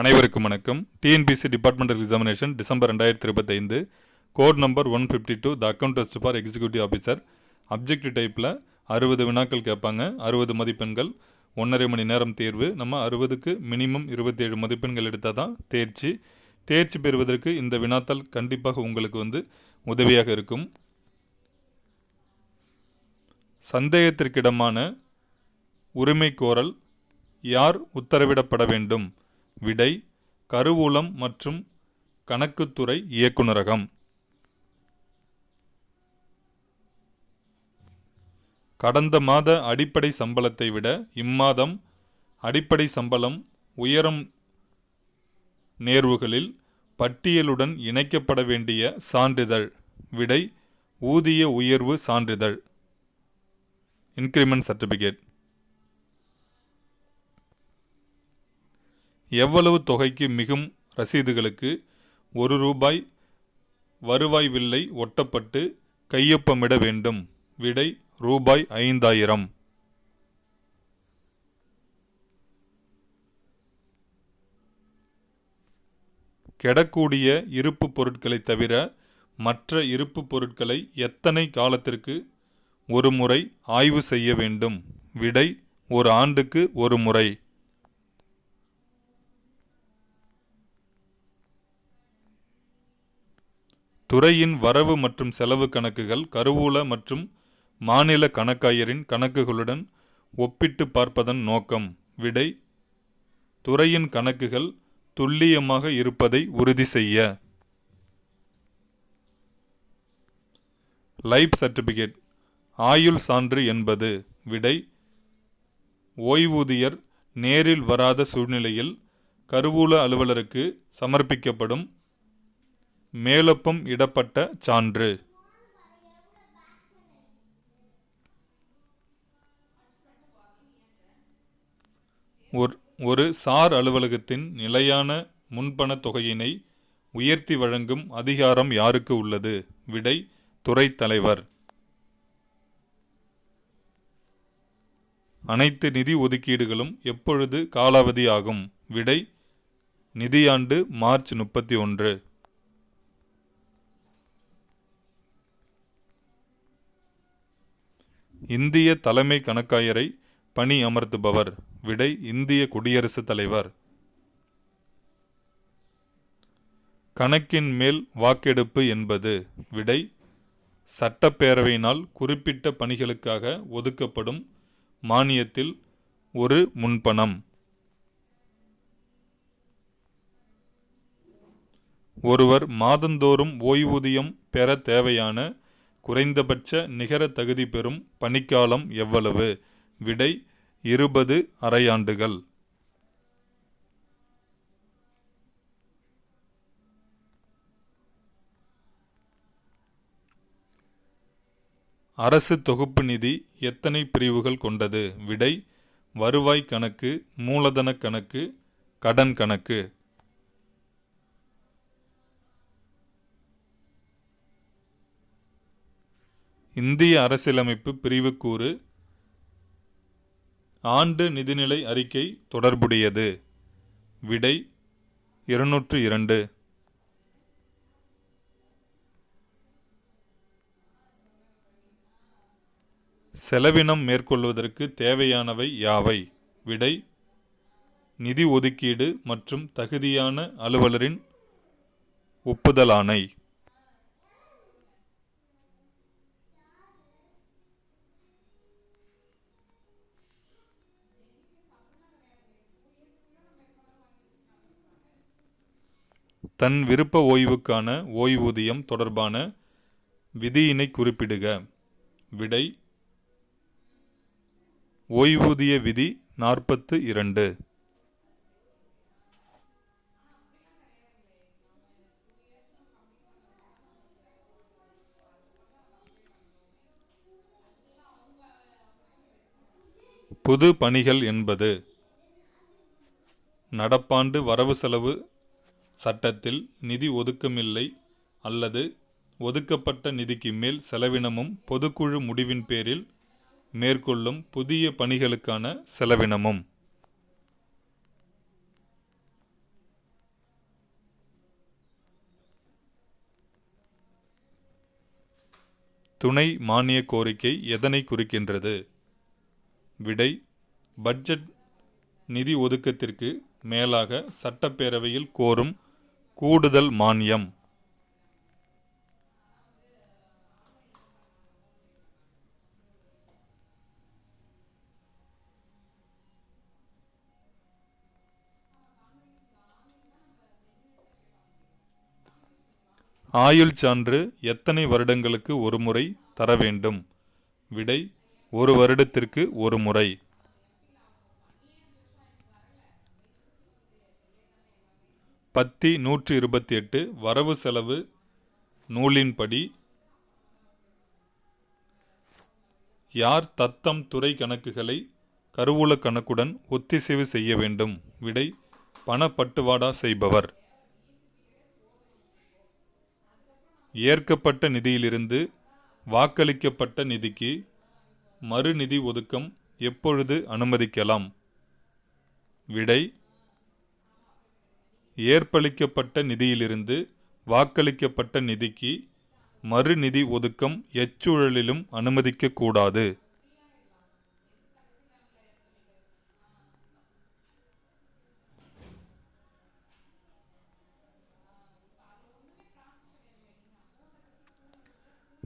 அனைவருக்கும் வணக்கம். TNPSC departmental examination December ரெண்டாயிரத்தி இருபத்தைந்து. Code number one fifty two the account test for executive officer objective டைப்பில் அறுபது வினாக்கள் கேட்பாங்க. அறுபது மதிப்பெண்கள். ஒன்றரை மணி நேரம் தேர்வு. நம்ம அறுபதுக்கு மினிமம் இருபத்தேழு மதிப்பெண்கள் எடுத்தால் தான் தேர்ச்சி. தேர்ச்சி பெறுவதற்கு இந்த வினாத்தால் கண்டிப்பாக உங்களுக்கு வந்து உதவியாக இருக்கும். சந்தேகத்திற்கிடமான உரிமை கோரல் யார் உத்தரவிடப்பட வேண்டும்? விடை கருவூலம் மற்றும் கணக்குத்துறை இயக்குநரகம். கடந்த மாத அடிப்படை சம்பளத்தை விட இம்மாதம் அடிப்படை சம்பளம் உயரும் நேர்வுகளில் பட்டியலுடன் இணைக்கப்பட வேண்டிய சான்றிதழ். விடை ஊதிய உயர்வு சான்றிதழ். இன்க்ரிமெண்ட் சர்டிஃபிகேட் எவ்வளவு தொகைக்கு மிகும் ரசீதுகளுக்கு ஒரு ரூபாய் வருவாய் வில்லை ஒட்டப்பட்டு கையொப்பமிட வேண்டும். விடை ரூபாய் ஐந்தாயிரம். கெடக்கூடிய இருப்பு பொருட்களை தவிர மற்ற இருப்பு பொருட்களை எத்தனை காலத்திற்கு ஒரு முறை ஆய்வு செய்ய வேண்டும்? விடை ஒரு ஆண்டுக்கு ஒரு முறை. துறையின் வரவு மற்றும் செலவு கணக்குகள் கருவூல மற்றும் மாநில கணக்காயரின் கணக்குகளுடன் ஒப்பிட்டு பார்ப்பதன் நோக்கம். விடை துறையின் கணக்குகள் துல்லியமாக இருப்பதை உறுதி செய்ய. லைஃப் சர்டிபிகேட் ஆயுள் சான்று என்பது. விடை ஓய்வூதியர் நேரில் வராத சூழ்நிலையில் கருவூல அலுவலருக்கு சமர்ப்பிக்கப்படும் மேலொப்பம் இடப்பட்ட சான்று. ஒரு ஒரு சார் அலுவலகத்தின் நிலையான முன்பண தொகையினை உயர்த்தி வழங்கும் அதிகாரம் யாருக்கு உள்ளது? விடை துறை தலைவர். அனைத்து நிதி ஒதுக்கீடுகளும் எப்பொழுது காலாவதி ஆகும் விடை நிதியாண்டு மார்ச் முப்பத்தி ஒன்று. இந்திய தலைமை கணக்காயரை பணி அமர்த்துபவர். விடை இந்திய குடியரசுத் தலைவர். கணக்கின் மேல் வாக்கெடுப்பு என்பது விடை சட்டப்பேரவையினால் குறிப்பிட்ட பணிகளுக்காக ஒதுக்கப்படும் மானியத்தில் ஒரு முன்பணம். ஒருவர் மாதந்தோறும் ஓய்வூதியம் பெற தேவையான குறைந்தபட்ச நிகர தகுதி பெறும் பணிக்காலம் எவ்வளவு? விடை இருபது அரையாண்டுகள் அரசு தொகுப்பு நிதி எத்தனை பிரிவுகள் கொண்டது? விடை வருவாய் கணக்கு மூலதன கணக்கு கடன் கணக்கு. இந்திய அரசியலமைப்பு பிரிவுக்கூறு ஆண்டு நிதிநிலை அறிக்கை தொடர்புடையது. விடை இருநூற்று இரண்டு. செலவினம் மேற்கொள்வதற்கு தேவையானவை யாவை? விடை நிதி ஒதுக்கீடு மற்றும் தகுதியான அலுவலரின் ஒப்புதலானை தன் விருப்ப ஓய்வுக்கான ஓய்வூதியம் தொடர்பான விதியினை குறிப்பிடுக. விடை ஓய்வூதிய விதி நாற்பத்து இரண்டு. புது பணிகள் என்பது நடப்பாண்டு வரவு செலவு சட்டத்தில் நிதி ஒதுக்கமில்லை அல்லது ஒதுக்கப்பட்ட நிதிக்கு மேல் செலவினமும் பொதுக்குழு முடிவின் பேரில் மேற்கொள்ளும் புதிய பணிகளுக்கான செலவினமும். துணை மானிய கோரிக்கை எதனை குறிக்கின்றது? விடை பட்ஜெட் நிதி ஒதுக்கத்திற்கு மேலாக சட்டப்பேரவையில் கோரும் கூடுதல் மானியம். ஆயுள் சான்று எத்தனை வருடங்களுக்கு ஒரு முறை தர வேண்டும்? விடை ஒரு வருடத்திற்கு ஒரு முறை. பத்தி நூற்றி இருபத்தி எட்டு வரவு செலவு நூலின்படி யார் தத்தம் துறை கணக்குகளை கருவூல கணக்குடன் ஒத்திசைவு செய்ய வேண்டும்? விடை பணப்பட்டுவாடா செய்பவர். ஏற்கப்பட்ட நிதியிலிருந்து வாக்களிக்கப்பட்ட நிதிக்கு மறுநிதி ஒதுக்கம் எப்பொழுது அனுமதிக்கலாம்? விடை ஏற்பளிக்கப்பட்ட நிதியிலிருந்து வாக்களிக்கப்பட்ட நிதிக்கு மறுநிதி ஒதுக்கம் எச்சூழலிலும் அனுமதிக்கக்கூடாது.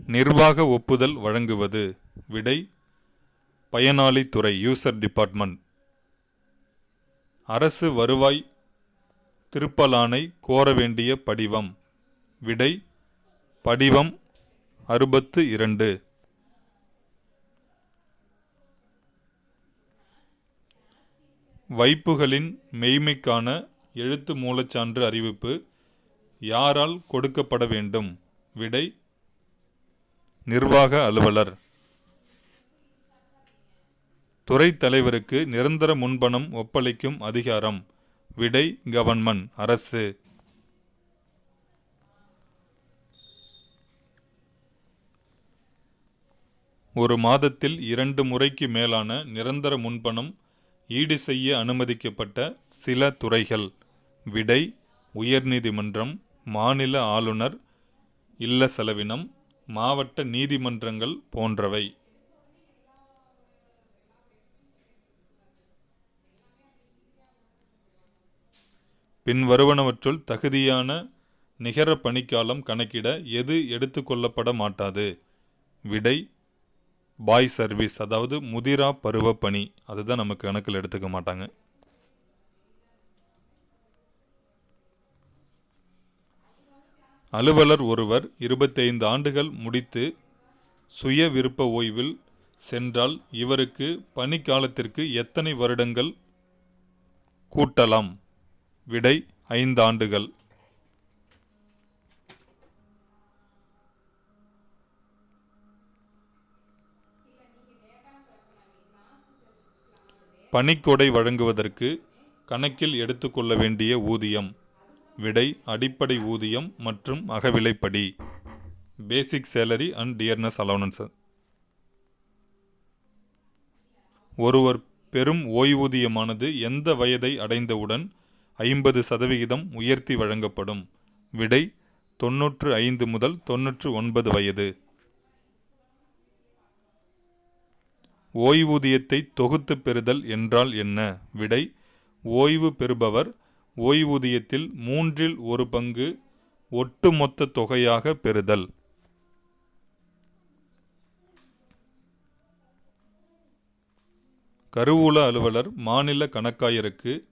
நிர்வாக ஒப்புதல் வழங்குவது. விடை பயனாளி துறை யூசர் டிபார்ட்மெண்ட் அரசு வருவாய் திருப்பலானை கோர வேண்டிய படிவம். விடை படிவம் அறுபத்து இரண்டு. வைப்புகளின் மெய்மைக்கான எழுத்து மூலச்சான்று அறிவிப்பு யாரால் கொடுக்கப்பட வேண்டும்? விடை நிர்வாக அலுவலர். துறை தலைவருக்கு நிரந்தர முன்பணம் ஒப்பளிக்கும் அதிகாரம். விடை கவர்மெண்ட் அரசு. ஒரு மாதத்தில் இரண்டு முறைக்கு மேலான நிரந்தர முன்பணம் ஈடு செய்ய அனுமதிக்கப்பட்ட சில துறைகள். விடை உயர்நீதிமன்றம் மாநில ஆளுநர் இல்ல செலவினம் மாவட்ட நீதிமன்றங்கள் போன்றவை. பின்வருவனவற்றுள் தகுதியான நிகர பணிக்காலம் கணக்கிட எது எடுத்துக்கொள்ளப்பட மாட்டாது. விடை பாய் சர்வீஸ் அதாவது முதிரா பருவ பணி. அதுதான் நமக்கு கணக்கில் எடுத்துக்க மாட்டாங்க. அலுவலர் ஒருவர் இருபத்தைந்து ஆண்டுகள் முடித்து சுய விருப்ப ஓய்வில் சென்றால் இவருக்கு பணிக்காலத்திற்கு எத்தனை வருடங்கள் கூட்டலாம்? விடை ஐந்தாண்டுகள். பணிக்கொடை வழங்குவதற்கு கணக்கில் எடுத்துக்கொள்ள வேண்டிய ஊதியம். விடை அடிப்படை ஊதியம் மற்றும் அகவிலைப்படி. Basic salary and dearness allowance ஒருவர் பெரும் ஓய்வூதியமானது எந்த வயதை அடைந்தவுடன் ஐம்பது சதவிகிதம் உயர்த்தி வழங்கப்படும். விடை தொன்னூற்று ஐந்து முதல் தொன்னூற்று ஒன்பது வயது. ஓய்வூதியத்தை தொகுத்து பெறுதல் என்றால் என்ன? விடை ஓய்வு பெறுபவர் ஓய்வூதியத்தில் மூன்றில் ஒரு பங்கு ஒட்டுமொத்த தொகையாக பெறுதல். கருவூல அலுவலர் மாநில கணக்காயருக்கு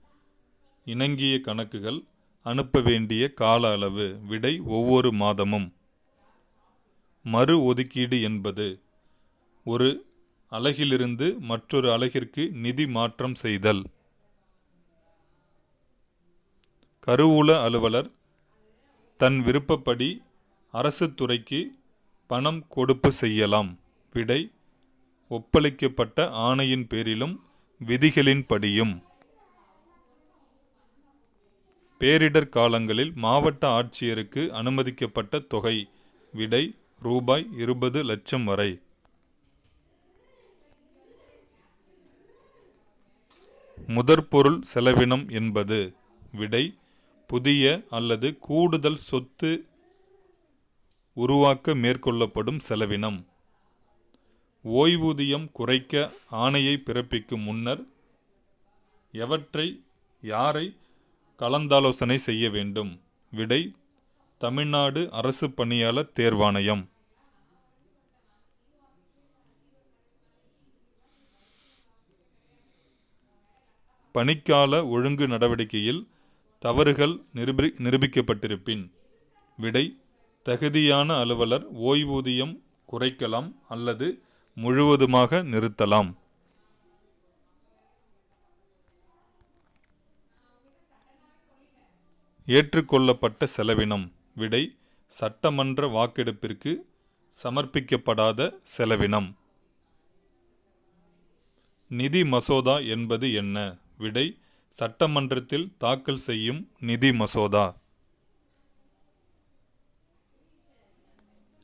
இணங்கிய கணக்குகள் அனுப்ப வேண்டிய கால அளவு விடை ஒவ்வொரு மாதமும். மறு ஒதுக்கீடு என்பது ஒரு அலகிலிருந்து மற்றொரு அலகிற்கு நிதி மாற்றம் செய்தல். கருவூல அலுவலர் தன் விருப்பப்படி அரசு துறைக்கு பணம் கொடுப்பு செய்யலாம். விடை ஒப்பளிக்கப்பட்ட ஆணையின் பேரிலும் விதிகளின் படியும் பேரிடர் காலங்களில் மாவட்ட ஆட்சியருக்கு அனுமதிக்கப்பட்ட தொகை விடை ரூபாய் இருபது லட்சம் வரை. முதற்பொருள் செலவினம் என்பது விடை புதிய அல்லது கூடுதல் சொத்து உருவாக்க மேற்கொள்ளப்படும் செலவினம். ஓய்வூதியம் குறைக்க ஆணையை பிறப்பிக்கும் முன்னர் எவற்றை யாரை கலந்தாலோசனை செய்ய வேண்டும். விடை தமிழ்நாடு அரசு பணியாளர் தேர்வாணையம். பணிக்கால ஒழுங்கு நடவடிக்கையில் தவறுகள் நிரூபி நிரூபிக்கப்பட்டிருப்பின். விடை தகுதியான அலுவலர் ஓய்வூதியம் குறைக்கலாம் அல்லது முழுவதுமாக நிறுத்தலாம். ஏற்றுக்கொள்ளப்பட்ட செலவினம் விடை சட்டமன்ற வாக்கெடுப்பிற்கு சமர்ப்பிக்கப்படாத செலவினம். நிதி மசோதா என்பது என்ன? விடை சட்டமன்றத்தில் தாக்கல் செய்யும் நிதி மசோதா.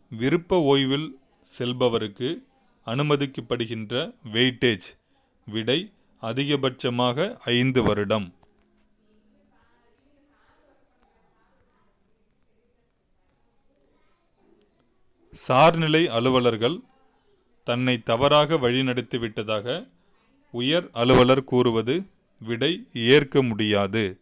விருப்ப ஓய்வில் செல்பவருக்கு அனுமதிக்கப்படுகின்ற வெயிட்டேஜ் விடை அதிகபட்சமாக ஐந்து வருடம். சார்நிலை அலுவலர்கள் தன்னை தவறாக வழிநடத்திவிட்டதாக உயர் அலுவலர் கூறுவது விடை ஏற்க முடியாது.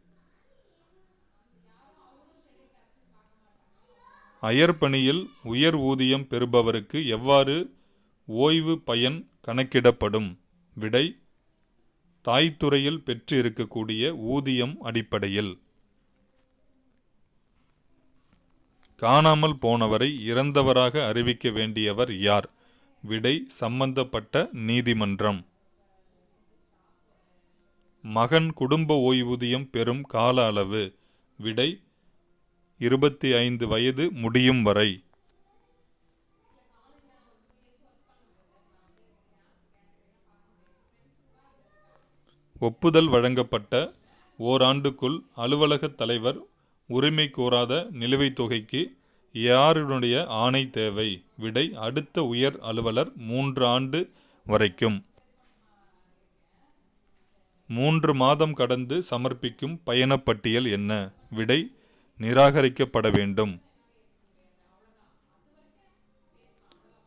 அயற்பணியில் உயர் ஊதியம் பெறுபவருக்கு எவ்வாறு ஓய்வு பயன் கணக்கிடப்படும்? விடை தாய்த்துறையில் பெற்று இருக்கக்கூடிய ஊதியம் அடிப்படையில். காணாமல் போனவரை இறந்தவராக அறிவிக்க வேண்டியவர் யார்? விடை சம்பந்தப்பட்ட நீதிமன்றம். மகன் குடும்ப ஓய்வூதியம் பெறும் கால அளவு. விடை இருபத்தி ஐந்து வயது முடியும் வரை. ஒப்புதல் வழங்கப்பட்ட ஓராண்டுக்குள் அலுவலகத் தலைவர் உரிமை கோராத நிலுவைத் தொகைக்கு யாருடைய ஆணை தேவை? விடை அடுத்த உயர் அலுவலர் மூன்று ஆண்டு வரைக்கும். மூன்று மாதம் கடந்து சமர்ப்பிக்கும் பயணப்பட்டியல் என்ன? விடை நிராகரிக்கப்பட வேண்டும்.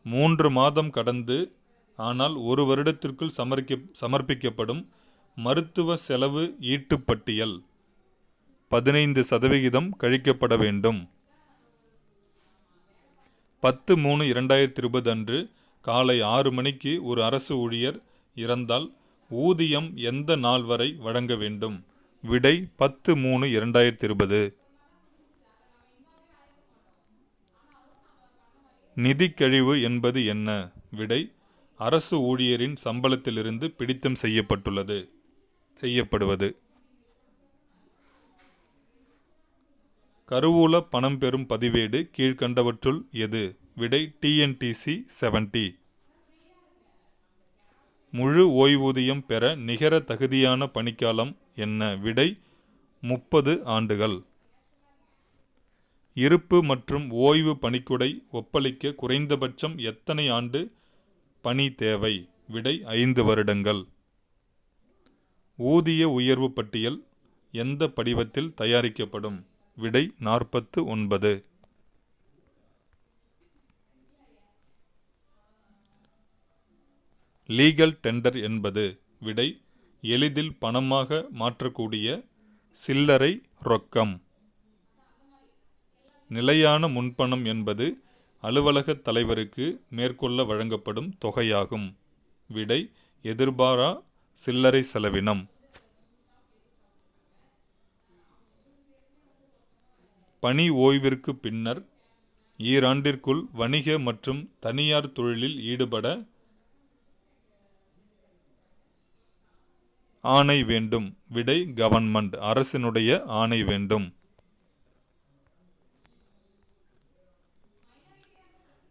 மூன்று மாதம் கடந்து ஆனால் ஒரு வருடத்திற்குள் சமர்க்க சமர்ப்பிக்கப்படும் மருத்துவ செலவு ஈட்டுப்பட்டியல். பதினைந்து சதவிகிதம் கழிக்கப்பட வேண்டும். பத்து மூணு இரண்டாயிரத்தி இருபது அன்று காலை ஆறு மணிக்கு ஒரு அரசு ஊழியர் இறந்தால் ஊதியம் எந்த நாள் வரை வழங்க வேண்டும்? விடை பத்து மூணு இரண்டாயிரத்தி இருபது நிதிக்கழிவு என்பது என்ன? விடை அரசு ஊழியரின் சம்பளத்திலிருந்து பிடித்தம் செய்யப்பட்டுள்ளது செய்யப்படுவது. கருவூல பணம் பெறும் பதிவேடு கீழ்கண்டவற்றுள் எது? விடை டிஎன்டிசி செவன்டி முழு ஓய்வூதியம் பெற நிகர தகுதியான பணிக்காலம் என்ன? விடை முப்பது ஆண்டுகள். இருப்பு மற்றும் ஓய்வு பணிக்குடை ஒப்பளிக்க குறைந்தபட்சம் எத்தனை ஆண்டு பணி தேவை? விடை ஐந்து வருடங்கள். ஊதிய உயர்வு பட்டியல் எந்த படிவத்தில் தயாரிக்கப்படும்? விடை நாற்பத்து ஒன்பது. லீகல் டெண்டர் என்பது விடை எளிதில் பணமாக மாற்றக்கூடிய சில்லறை ரொக்கம். நிலையான முன்பணம் என்பது அலுவலக தலைவருக்கு மேற்கொள்ள வழங்கப்படும் தொகையாகும். விடை எதிர்பாரா சில்லறை செலவினம். பணி ஓய்விற்கு பின்னர் ஈராண்டிற்குள் வணிக மற்றும் தனியார் தொழிலில் ஈடுபட ஆணை வேண்டும். விடை கவர்மெண்ட் அரசினுடைய ஆணை வேண்டும்.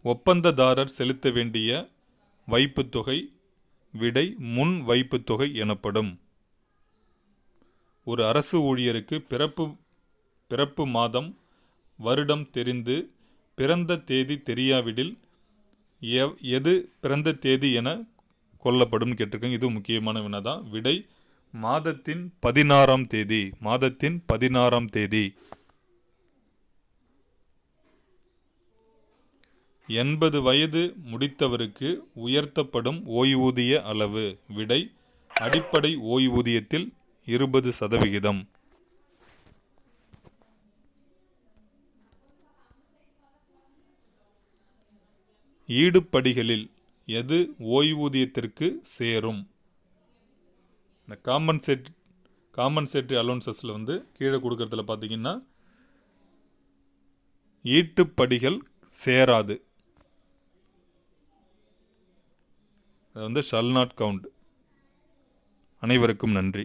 ஒப்பந்ததாரர் செலுத்த வேண்டிய வைப்புத்தொகை விடை முன் வைப்புத்தொகை எனப்படும். ஒரு அரசு ஊழியருக்கு பிறப்பு பிறப்பு மாதம் வருடம் தெரிந்து பிறந்த தேதி தெரியாவிடில் எவ் எது பிறந்த தேதி என கொல்லப்படும் கேட்டிருக்கேன் இது முக்கியமான வினா தான் விடை மாதத்தின் பதினாறாம் தேதி மாதத்தின் பதினாறாம் தேதி. எண்பது வயது முடித்தவருக்கு உயர்த்தப்படும் ஓய்வூதிய அளவு. விடை அடிப்படை ஓய்வூதியத்தில் இருபது சதவிகிதம். ஈடுபடிகளில் எது ஓய்வூதியத்திற்கு சேரும்? இந்த காம்பன்சேட் காம்பன்சேட்ரி அலோன்சஸில் வந்து கீழே கொடுக்கறதுல பார்த்தீங்கன்னா ஈட்டுப்படிகள் சேராது. அது வந்து ஷல் நாட் கவுண்ட் அனைவருக்கும் நன்றி.